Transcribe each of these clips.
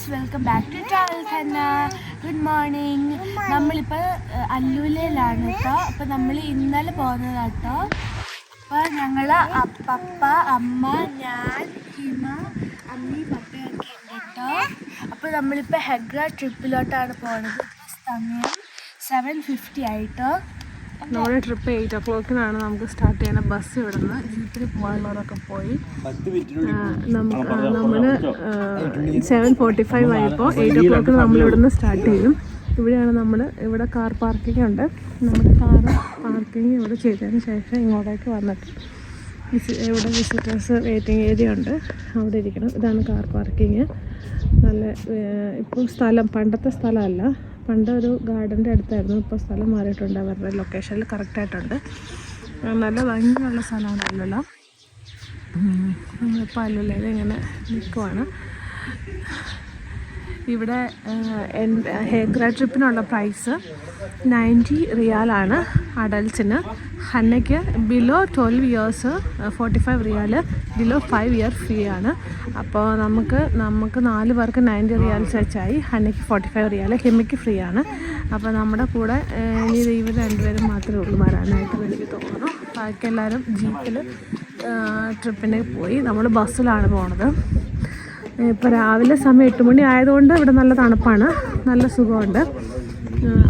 Friends welcome back to travel Khanna good morning നമ്മളിപ്പോൾ അല്ലൂലയിലാണ് കേട്ടോ അപ്പോൾ നമ്മൾ ഇന്നലെ പോകുന്നത് കേട്ടോ അപ്പോൾ ഞങ്ങൾ അപ്പപ്പ അമ്മ ഞാൻ ഹിമ അമ്മി പപ്പയൊക്കെ ഉണ്ട് കേട്ടോ അപ്പോൾ നമ്മളിപ്പോൾ ഹെഗ്ര ട്രിപ്പിലോട്ടാണ് പോകുന്നത് സമയം സെവൻ ഫിഫ്റ്റി ആയിട്ടോ നമ്മുടെ ട്രിപ്പ് എയ്റ്റ് ഓ ക്ലോക്കിനാണ് നമുക്ക് സ്റ്റാർട്ട് ചെയ്യുന്ന ബസ് ഇവിടുന്ന്. ജീപ്പിൽ പോകാനുള്ളവരൊക്കെ പോയി. നമ്മൾ സെവൻ ഫോർട്ടി ഫൈവ് ആയപ്പോൾ എയ്റ്റ് ഓ ക്ലോക്കിന് നമ്മൾ ഇവിടുന്ന് സ്റ്റാർട്ട് ചെയ്യും. ഇവിടെയാണ് നമ്മൾ ഇവിടെ കാർ പാർക്കിംഗ് ഉണ്ട്. നമ്മുടെ കാർ പാർക്കിംഗ് ഇവിടെ ചെയ്തതിന് ശേഷം ഇങ്ങോട്ടേക്ക് വന്നിട്ട് വിസി ഇവിടെ വിസിറ്റേഴ്സ് വെയിറ്റിംഗ് ഏരിയ ഉണ്ട്. അവിടെ ഇരിക്കണം. ഇതാണ് കാർ പാർക്കിങ് നല്ല ഇപ്പോൾ സ്ഥലം പണ്ടത്തെ സ്ഥലമല്ല. പണ്ട് ഒരു ഗാർഡന്റെ അടുത്തായിരുന്നു. ഇപ്പോൾ സ്ഥലം മാറിയിട്ടുണ്ട്. അവരുടെ ലൊക്കേഷനിൽ കറക്റ്റായിട്ടുണ്ട് നല്ല ഭംഗിയുള്ള സ്ഥലമാണ് അല്ലുള്ള ഇപ്പോൾ അല്ലുള്ളയിൽ ഇങ്ങനെ നിൽക്കുവാണ് ഇവിടെ ഹെയർ ഗ്രാ ട്രിപ്പിനുള്ള പ്രൈസ് നയന്റി റിയാലാണ് അഡൽസിന്. ഹന്നയ്ക്ക് below twelve years forty five riyal below five year free ആണ്. അപ്പോൾ നമുക്ക് നമുക്ക് നാല് പേർക്ക് നയന്റി റിയാൽസ് വെച്ചായി. ഹന്നയ്ക്ക് ഫോർട്ടി ഫൈവ് റിയാൽ ഹിമയ്ക്ക് ഫ്രീ ആണ്. അപ്പോൾ നമ്മുടെ കൂടെ ഇനി ഇവർ രണ്ടുപേരും മാത്രമേ ഉള്ളൂ വരാനായിട്ട് എനിക്ക് തോന്നുന്നു. ബാക്കി എല്ലാവരും ജീപ്പിൽ ട്രിപ്പിന് പോയി. നമ്മൾ ബസ്സിലാണ് പോണത്. ഇപ്പോൾ രാവിലെ സമയം എട്ട് മണി ആയതുകൊണ്ട് ഇവിടെ നല്ല തണുപ്പാണ്. നല്ല സുഖമുണ്ട്.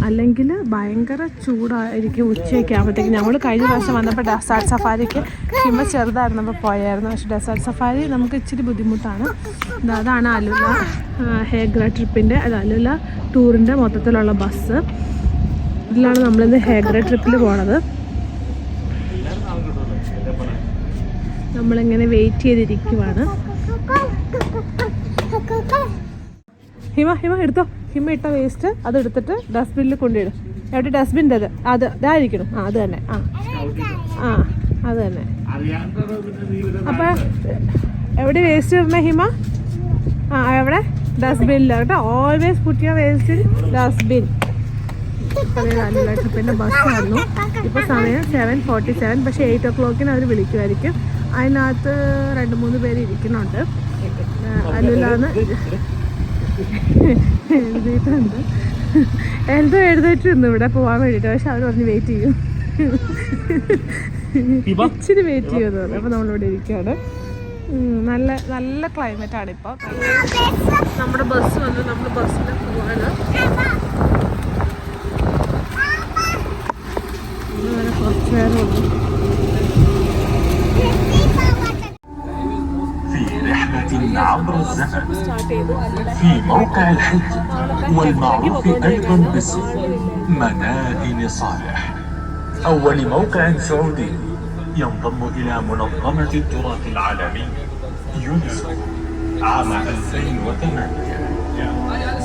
അല്ലെങ്കിൽ ഭയങ്കര ചൂടായിരിക്കും ഉച്ചയൊക്കെ ആകുമ്പോഴത്തേക്കും ഞങ്ങൾ കഴിഞ്ഞ പ്രാവശ്യം വന്നപ്പോൾ ഡെസേർട്ട് സഫാരിക്ക് ഹിമ ചെറുതായിരുന്നു അപ്പോൾ പോയായിരുന്നു. പക്ഷേ ഡെസേർട്ട് സഫാരി നമുക്ക് ഇച്ചിരി ബുദ്ധിമുട്ടാണ്. അതാണ് അലുല ഹേഗ്ര ട്രിപ്പിന്റെ അത് അലുല ടൂറിന്റെ മൊത്തത്തിലുള്ള ബസ്. ഇതിലാണ് നമ്മളിന്ന് ഹേഗ്ര ട്രിപ്പിൽ പോണത്. നമ്മളിങ്ങനെ വെയിറ്റ് ചെയ്തിരിക്കുവാണ്. ഹിമ ഹിമ എടുത്തോ. ഹിമ ഇട്ട വേസ്റ്റ് അത് എടുത്തിട്ട് ഡസ്റ്റ്ബിനിൽ കൊണ്ടിടും എവിടെ ഡസ്റ്റ്ബിന്റെ അത്? അത് ഇതായിരിക്കണം. ആ അത് തന്നെ. ആ. ആ അത് തന്നെ. അപ്പോൾ എവിടെ വേസ്റ്റ് ഇടണേ ഹിമ? ആ എവിടെ? ഡസ്റ്റ്ബിനിൽ കേട്ടോ. Always put your waste dustbin പിന്നെ ബസ് വന്നു. ഇപ്പോൾ സമയം സെവൻ ഫോർട്ടി സെവൻ പക്ഷേ എയ്റ്റ് ഒ ക്ലോക്കിന് അവർ വിളിക്കുമായിരിക്കും അതിനകത്ത് രണ്ട് മൂന്ന് പേര് ഇരിക്കുന്നുണ്ട്. അല്ലുലാന്ന് എഴുതിയിട്ടുണ്ട്. എന്തോ എഴുതിയിട്ടുണ്ട് ഇവിടെ പോവാൻ വേണ്ടിയിട്ട്. പക്ഷെ അവർ പറഞ്ഞ് വെയിറ്റ് ചെയ്യും. ഇച്ചിരി വെയിറ്റ് ചെയ്യുമെന്ന് പറഞ്ഞു. അപ്പോൾ നമ്മളിവിടെ ഇരിക്കുകയാണ്. നല്ല നല്ല ക്ലൈമറ്റ് ആണ് ഇപ്പോൾ. നമ്മുടെ ബസ് വന്നു നമ്മൾ ബസ്സിൽ പോവാണ്. കുറച്ച് നേരം ഉള്ളൂ. عبر الزمن في موقع الحج والمعروف أيضا باسم منادن صالح أول موقع سعودي ينضم إلى منظمة التراث العالمي يونسكو عام 2008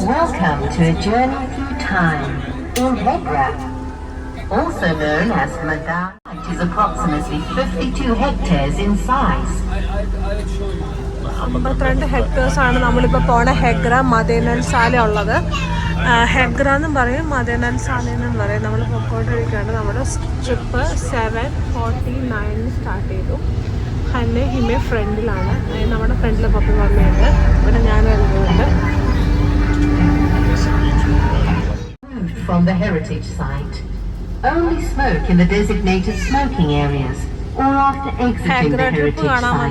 Welcome to a journey through time in Hegra. also known as Madan, is approximately 52 hectares in size. അമ്പത്തിരണ്ട് ഹെക്ടേഴ്സ് ആണ് നമ്മളിപ്പോൾ പോണ ഹെഗ്ര മദേനൽ സാല ഉള്ളത്. ഹെഗ്ര എന്നും പറയും മദേനൽ സാല എന്നും പറയും. നമ്മൾ പൊക്കോണ്ടിരിക്കുകയാണ്. നമ്മുടെ ട്രിപ്പ് സെവൻ ഫോർട്ടി നയനിൽ സ്റ്റാർട്ട് ചെയ്തു. ഹന്നെ ഹിമെ ഫ്രണ്ടിലാണ് നമ്മുടെ ഫ്രണ്ടിൽ പപ്പി മമ്മിയുണ്ട് ഇവിടെ ഞാൻ വരുന്നുണ്ട്. From the heritage site. Only smoke in the designated smoking areas. The trip heritage കാണാൻ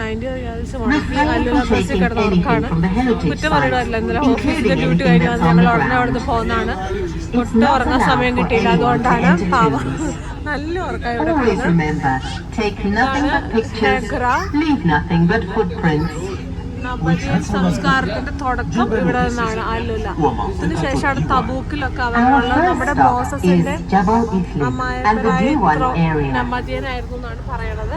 നയന്റി റിയാൽസ് മുടക്കി Refrain ബസ്സിൽ കിടന്ന് ഉറക്കാണ്. കുറ്റം ഇന്നലെ ഓഫീസിലെ ഡ്യൂട്ടി കഴിഞ്ഞ് വന്ന് ഞങ്ങൾ ഉടനെ അവിടുന്ന് പോകുന്നതാണ്. ഒട്ടും ഉറങ്ങാൻ സമയം കിട്ടിയില്ല. അതുകൊണ്ടാണ് പാവം. നല്ല ഉറക്കം ഇവിടെ Always നബദിയൻ സംസ്കാരത്തിന്റെ തുടക്കം ഇവിടെ നിന്നാണ്. അല്ലുല ഇതിനുശേഷമാണ് തബൂക്കിലൊക്കെ അവരുള്ള നമ്മുടെ മോസസിന്റെ എന്നാണ് പറയണത്.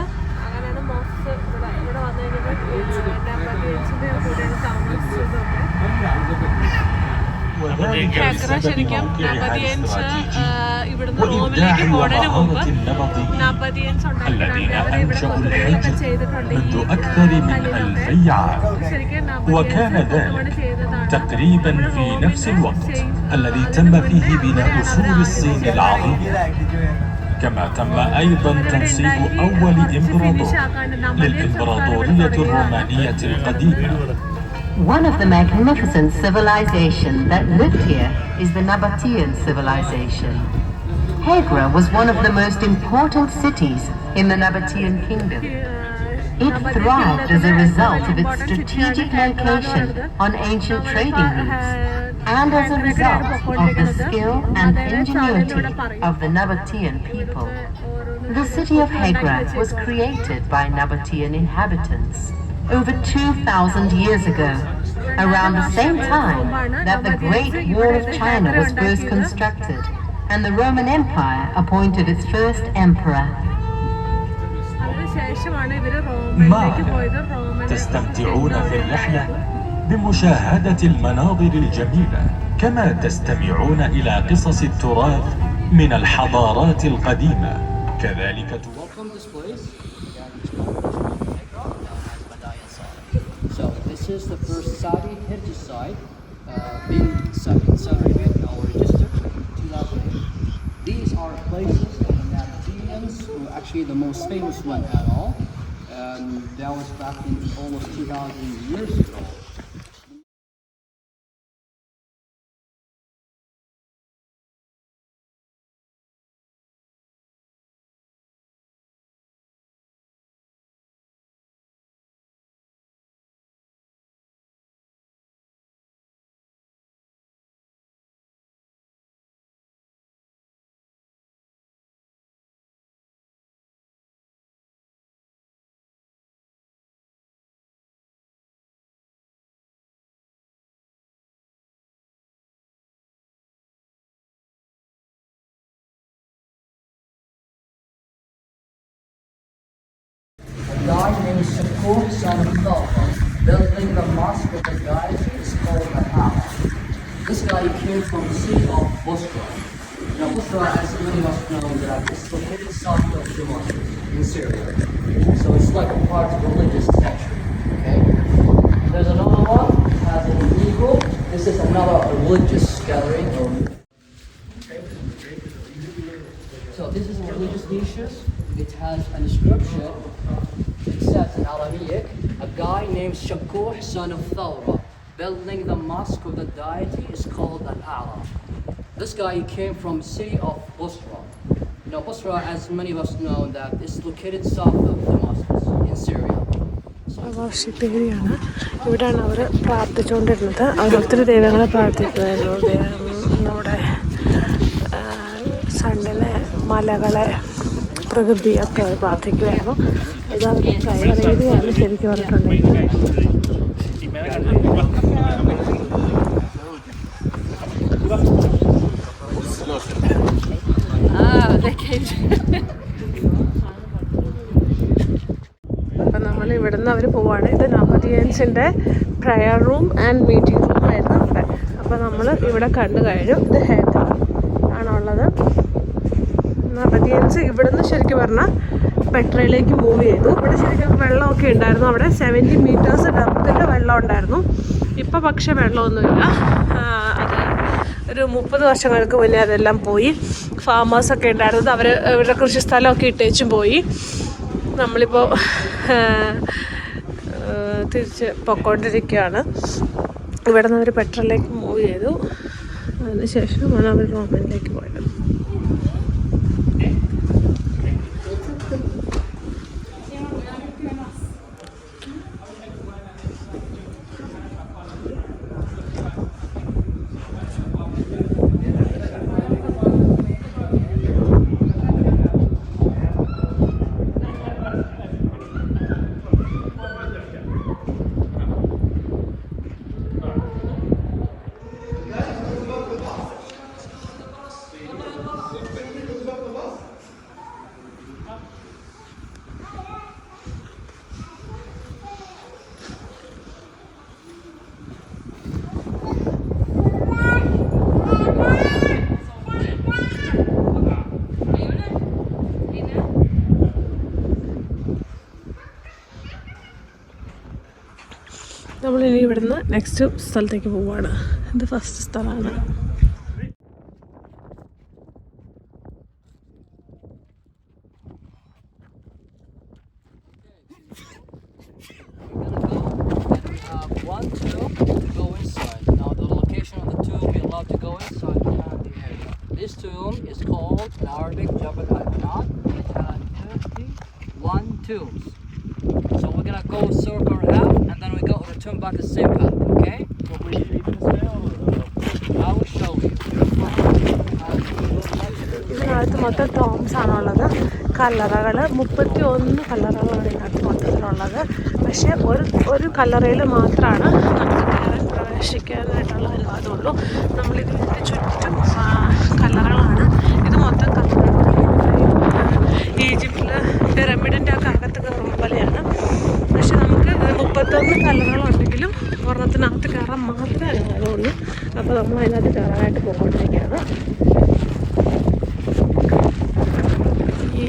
وذلك ഹെഗ്ര بسبب ശരിക്കും موقعها നബദിയൻസ് الاستراتيجي ഇവിടുന്ന് وإبداع റോമിലേക്ക് പോണതിന് മുമ്പ് ومهارة النبطيين നബദിയൻസ് الذين ഉണ്ടാക്കിയിട്ടുണ്ട് അവരെ ഇവിടെ أنشأوا കൊത്തുപണികളൊക്കെ الحج ചെയ്തിട്ടുണ്ട് ഈ منذ أكثر من കല്ലിലൊക്കെ ألفي عام ശരിക്കും وكان നബദിയൻസ് ذلك കൊത്തുപണി ചെയ്തതാണ് تقريبا في نفس الوقت الذي تم فيه بناء سور الصين العظيم كما تم أيضا تنصيب أول إمبراطور للإمبراطورية الرومانية القديمة One of the magnificent civilizations that lived here is the Nabatean civilization. Hegra was one of the most important cities in the Nabatean kingdom. It thrived as a result of its strategic location on ancient trading routes and as a result of the skill and ingenuity of the Nabatean people. The city of Hegra was created by Nabatean inhabitants over 2,000 years ago, around the same time that the Great Wall of China was first constructed and the Roman Empire appointed its first emperor. معنا تستمتعون في الرحلة بمشاهدة المناظر الجميلة كما تستمعون إلى قصص التراث من الحضارات القديمة كذلك تواصل this is the first Saudi site uh, being in Saudi Arabia, now registered 2008. These are places the Nabateans who actually the most famous one at all. And that was back in almost 2,000 years ago. Guy named Shakur, son of Thawfa, building the mosque of the deity is called the Allah. This guy came from the city of Bosra. Now Bosra, as many of us know, that it's located south of Damascus in Syria. So it's like a part of religious culture. Okay? There's another one, it has an eagle. This is another religious gathering. Or so this is a religious niches. It has an inscription. Shakur, son of Thawra, building the mosque of the deity is called Al-A'la. This guy came from city of Busra. You know, Busra, as many of us know, that is located south of Damascus in Syria. ഏരിയയാണ് ഇവിടെയാണ് അവർ പ്രാർത്ഥിച്ചുകൊണ്ടിരുന്നത് അവർ ഒത്തിരി ദൈവങ്ങളെ പ്രാർത്ഥിക്കുമായിരുന്നു നമ്മുടെ സണ്ണിലെ മലകളെ പ്രകൃതിയൊക്കെ പ്രാർത്ഥിക്കുമായിരുന്നു അവരുടെ prayer ഏരിയയാണ് ശരിക്കും അപ്പം നമ്മൾ ഇവിടുന്ന് അവർ പോവാണ്. ഇത് നവതിയൻസിന്റെ prayer room and meeting room ആയിരുന്നു ഇവിടെ അപ്പോൾ നമ്മൾ ഇവിടെ കണ്ടു കഴിഞ്ഞു. ഇത് ഹെഡ് ആണുള്ളത് നവതിയൻസ് ഇവിടുന്ന് ശരിക്കും പറഞ്ഞാൽ പെട്രയിലേക്ക് മൂവ് ചെയ്തു. ഇവിടെ ശരിക്കും വെള്ളമൊക്കെ ഉണ്ടായിരുന്നു. അവിടെ സെവന്റി മീറ്റേഴ്സ് ഡെപ്തിൽ വെള്ളം ഉണ്ടായിരുന്നു. ഇപ്പോൾ പക്ഷേ വെള്ളമൊന്നുമില്ല. അത് ഒരു മുപ്പത് വർഷങ്ങൾക്ക് മുന്നേ അതെല്ലാം പോയി. ഫാമേഴ്സൊക്കെ ഉണ്ടായിരുന്നത്. അവർ അവരുടെ കൃഷിസ്ഥലമൊക്കെ ഇട്ടേച്ചും പോയി. നമ്മളിപ്പോൾ തിരിച്ച് പൊക്കോണ്ടിരിക്കുകയാണ്. ഇവിടെ നിന്ന് അവർ പെട്രോളിലേക്ക് മൂവ് ചെയ്തു അതിനുശേഷമാണ് അവർ റോമിലേക്ക് പോയത്. നെക്സ്റ്റ് സ്ഥലത്തേക്ക് പോവാണ് ഇത് ഫസ്റ്റ് സ്ഥലമാണ് This tomb is called in Arabic Jabal. It tombs. We're gonna go circle half and then we go return back the same path, okay? I will show you. ഇതിനകത്ത് മൊത്തം ടോംസ് ആണുള്ളത്. കല്ലറകൾ മുപ്പത്തി ഒന്ന് കല്ലറകളാണ് ഇതിനകത്ത് മൊത്തത്തിലുള്ളത്. പക്ഷേ ഒരു ഒരു കല്ലറയിൽ മാത്രമാണ് നമുക്ക് കയറാൻ പ്രവേശിക്കാനായിട്ടുള്ള അനുവാദമുള്ളൂ. നമ്മളിതിന്റെ ചുറ്റും കല്ലറകളാണ് ഇത് മൊത്തം ഈജിപ്തിൽ പിരമിഡിന്റെ ഒക്കെ അകത്ത് കയറുന്ന പോലെയാണ് പക്ഷെ നമുക്ക് മുപ്പത്തൊന്ന് കല്ലറകളുണ്ടെങ്കിലും ഒരെണ്ണത്തിനകത്ത് കയറാൻ മാത്രമേ അതുകൊണ്ട് അപ്പോൾ നമ്മൾ അതിനകത്ത് കയറാനായിട്ട് പോയിക്കൊണ്ടിരിക്കുകയാണ് ഈ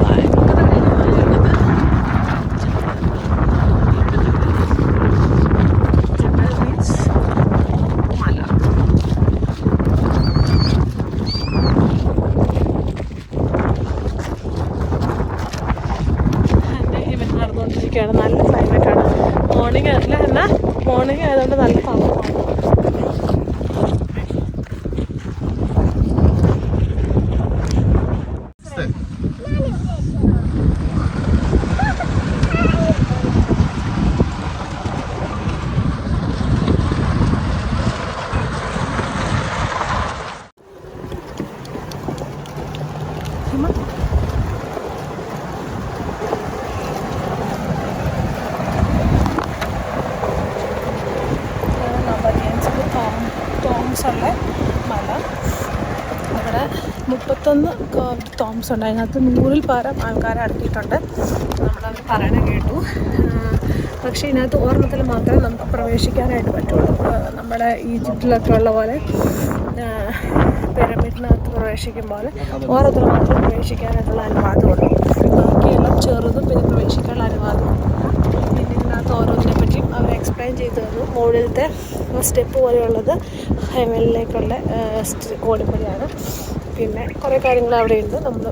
ഭയങ്കര മലയാളത് ജബൽ മീൻസ് മല എന്റെ ഇവൻ നടന്നുകൊണ്ടിരിക്കുകയാണ് നല്ല ക്ലൈമറ്റാണ് മോർണിംഗ് അല്ല എന്നാൽ മോർണിംഗ് ആയതുകൊണ്ട് നല്ല തണുപ്പാണ് നവനിയൻസിൽ ടോം ടോംസ് ഉള്ള മല ഇവിടെ മുപ്പത്തൊന്ന് ടോംസ് ഉണ്ട്. അതിനകത്ത് നൂറിൽ പകരം ആൾക്കാരെ അടക്കിയിട്ടുണ്ട്. നമ്മളത് പറയണ കേട്ടു. പക്ഷേ ഇതിനകത്ത് ഒരെണ്ണത്തിൽ മാത്രമേ നമുക്ക് പ്രവേശിക്കാനായിട്ട് പറ്റുള്ളൂ. നമ്മുടെ ഈജിപ്തിലൊക്കെ ഉള്ള പോലെ പിരമിഡിനകത്ത് പ്രവേശിക്കും പോലെ ഓരോരുത്തർ മാത്രം പ്രവേശിക്കാനായിട്ടുള്ള അനുവാദമുള്ളൂ. ബാക്കിയെല്ലാം ചെറുതും പിന്നെ പ്രവേശിക്കാനുള്ള അനുവാദമുണ്ട് ഇതിനകത്ത് ഓരോന്നിനെ പറ്റിയും അവർ എക്സ്പ്ലെയിൻ ചെയ്തു തന്നു. മുകളിലത്തെ സ്റ്റെപ്പ് പോലെയുള്ളത് ഹൈവേലിലേക്കുള്ള കോടിപ്പടിയാണ് പിന്നെ കുറേ കാര്യങ്ങൾ അവിടെ ഉണ്ട് നമ്മൾ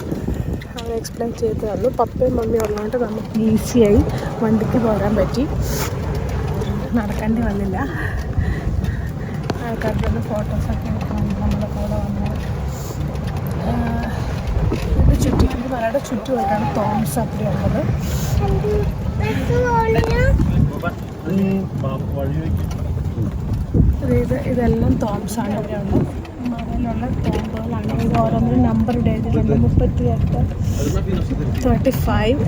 അവർ എക്സ്പ്ലെയിൻ ചെയ്ത് തന്നു പപ്പയും മമ്മിയും ഉള്ളതുകൊണ്ട് നമുക്ക് ഈസിയായി വണ്ടിക്ക് പോരാൻ പറ്റി. നടക്കേണ്ടി വന്നില്ല. ആൾക്കാരുടെ ഒന്ന് ഫോട്ടോസൊക്കെ എടുക്കണം നമ്മുടെ കൂടെ വന്നു ഇത് ചുറ്റി ഈ മലയുടെ ചുറ്റുമായിട്ടാണ് തോംസ് അപ്പടി ഉള്ളത്. ഇത് ഇത് ഇതെല്ലാം തോംസ് ആണ് ഇവിടെ ഉള്ളത് മലയിലുള്ള തോമ്പുകളാണ് ഇത് ഓരോന്നിനും നമ്പർ എഴുതിയിട്ടുണ്ട് മുപ്പത്തി എട്ട് തേർട്ടി ഫൈവ്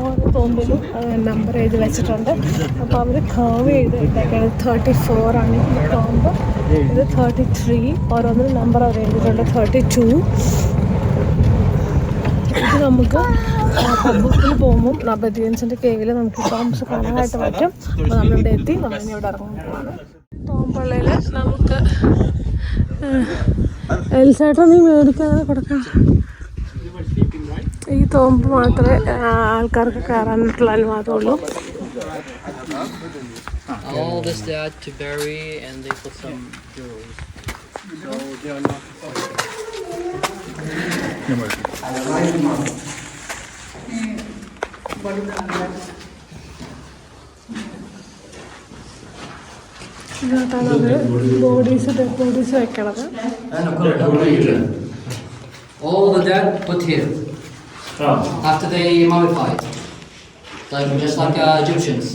ഓരോ തോമ്പിലും നമ്പർ എഴുതി വെച്ചിട്ടുണ്ട്. അപ്പോൾ അവർ കർവ് ചെയ്ത് ഇട്ടേക്കാണ് തേർട്ടി ഫോർ ആണ് ഈ തോമ്പ് ഇത് തേർട്ടി ത്രീ ഓരോന്നിനും നമ്പർ അവർ എഴുതിയിട്ടുണ്ട്. തേർട്ടി ടു ഇത് നമുക്ക് പബ്ബുക്കിൽ പോകുമ്പോൾ നബദീൻസിന്റെ കേവിൽ നമുക്ക് ടോംസ് കാണാനായിട്ട് പറ്റും അപ്പോൾ നമ്മളിവിടെ എത്തി നമ്മളിനി ഇവിടെ ഇറങ്ങാൻ പോവാണ്. തോമ്പള്ളയിൽ നമുക്ക് എൽസേട്ടൻ നീ മേടിക്കാതെ കൊടുക്കാം. ഈ തോമ്പ് മാത്രമേ ആൾക്കാർക്ക് കയറാനായിട്ടുള്ള അനുവാദമുള്ളൂ. All this they add to bury and they put some jewels. ഇതിനകത്താണ് അവർ ബോഡീസ് ഡെഡ് ബോഡീസ് വെക്കണത് All the dead put here. After they mummified. Like just like uh, Egyptians.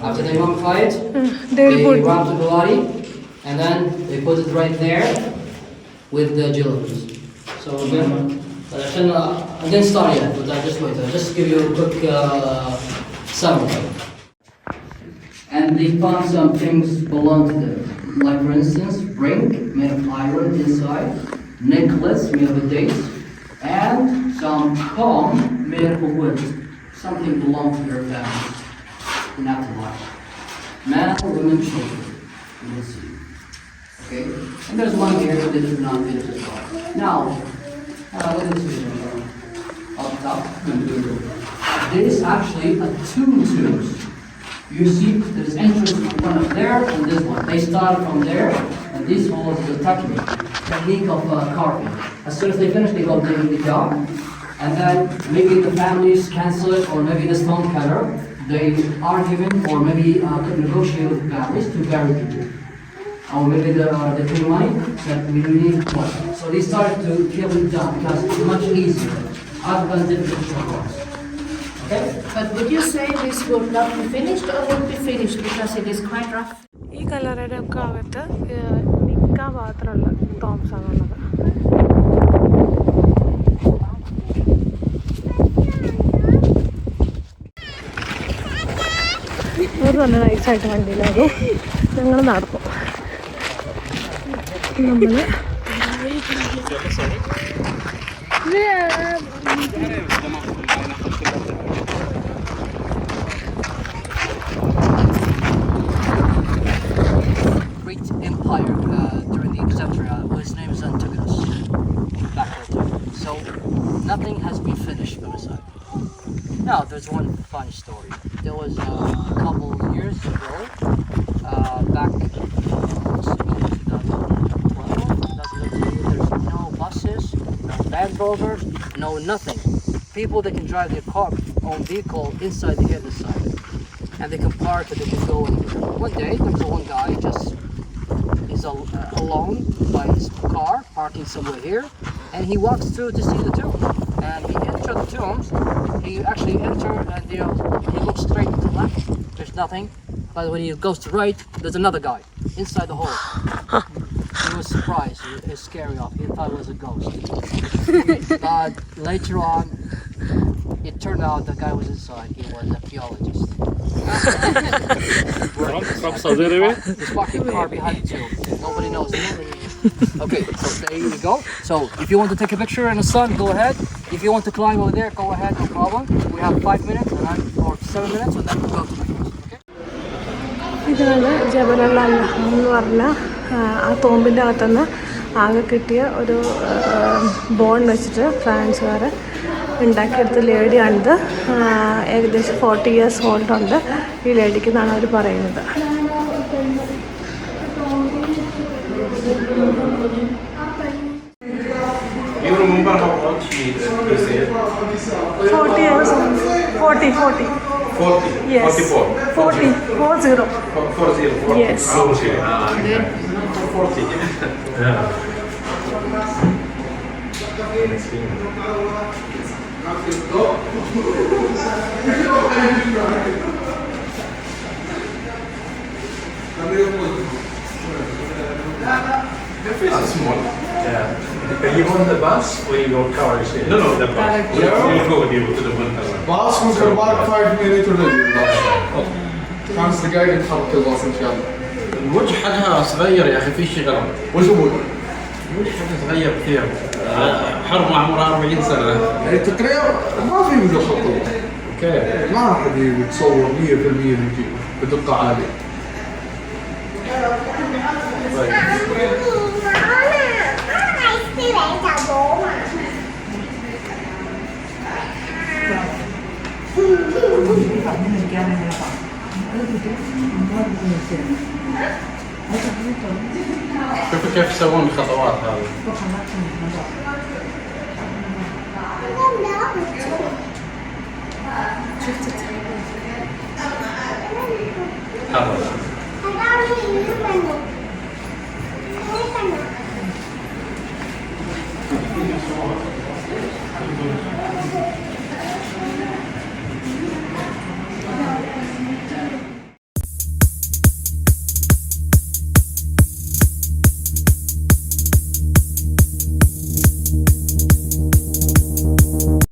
After they mummified, They they put- wrap the body and then they put it right there with the jewels. So again, but I, shouldn't, uh, I didn't start yet, but I just wait. I'll just give you a quick uh, summary. And they found some things belong to them. Like for instance, ring made of iron inside, necklace made of a date, and some comb made of wood. Something belonged to their family in afterlife. Man, women, children. You will see. Okay? And there's one here that is not finished as well. Now, uh, let us see up top. There is actually a two tombs. You see, there's entrance in front of there and this one. They start from there, and this is the technique, technique of uh, carving. As soon as they finish, they go dig the job, and then maybe the families cancel it, or maybe the stone cutter, they are given, or maybe uh, negotiate with the families to bury people. or maybe the, uh, the line that we really want. So they start to kill it down because it's much easier. Done different ones. But would you say this will not be finished or will be finished because it is quite rough? ഈ കല്ലറയുടെ ഒക്കെ അകത്ത് നിൽക്കാൻ മാത്രമുള്ള Thoms ആണുള്ളത് അവർ നല്ല നൈസായിട്ട് വണ്ടിയിലാകും ഞങ്ങൾ നടക്കും നമ്മൾ Great empire uh, during the Exarchia, His name is Antigonus. So nothing has been finished on the side. Now there's one fun story. There was uh, a couple years ago, uh, back in 2012, there's no buses, no Land Rovers, no nothing. People that can drive their car, own vehicle inside the other side. And they can park and they can go anywhere. One day, there was one guy just al- uh, alone by his car, parking somewhere here, and he walks through to see the tomb. And he enters the tomb, He actually enters and you know he looks straight to the left. There's nothing, but when he goes to right, there's another guy inside the hole. he was surprised. He was scary off. He thought it was a ghost. but later on, it turned out the guy was inside. He was a geologist. He's walking car behind the tomb. Nobody knows. okay, so there you go. So if you want to take a picture in the sun, go ahead. If you want to climb over there, go ahead, no problem. We have five minutes and then, or seven minutes, and then we'll go to the Okay? ഇതാണ് ജബലൽ അല്ലഹം എന്ന് പറഞ്ഞ ആ, ആ തോമ്പിൻ്റെ അകത്തുനിന്ന് ആകെ കിട്ടിയ ഒരു bone വെച്ചിട്ട് ഫ്രാൻസുകാർ ഉണ്ടാക്കിയെടുത്ത ലേഡിയാണിത് ഏകദേശം ഫോർട്ടി ഇയേഴ്സ് ഓൾഡ് ഉണ്ട്. ഈ ലേഡിക്ക് എന്നാണ് അവർ പറയുന്നത്. Forty years forty forty 40. Yes 44. Forty four zero Four- four zero, four. Yes. She, 40. yeah. That's small. Yeah. Are you on the bus or you go car? No, no, the bus. We'll, we'll go with you to the winter one. Bas moet er maar 5 minuten خمس دقايق نحط الباص ان شاء الله الوجه حقها صغير يا أخي في شيء غلط وش أبوي؟ مش حتتغير كثير حرب مع عمرها 40 سنة. يعني تقريبا ما في منه خطوه أوكي. ما حد يتصور 100% يجي بدقه عاليه كيف يسوون الخطوات هذه؟ تحرك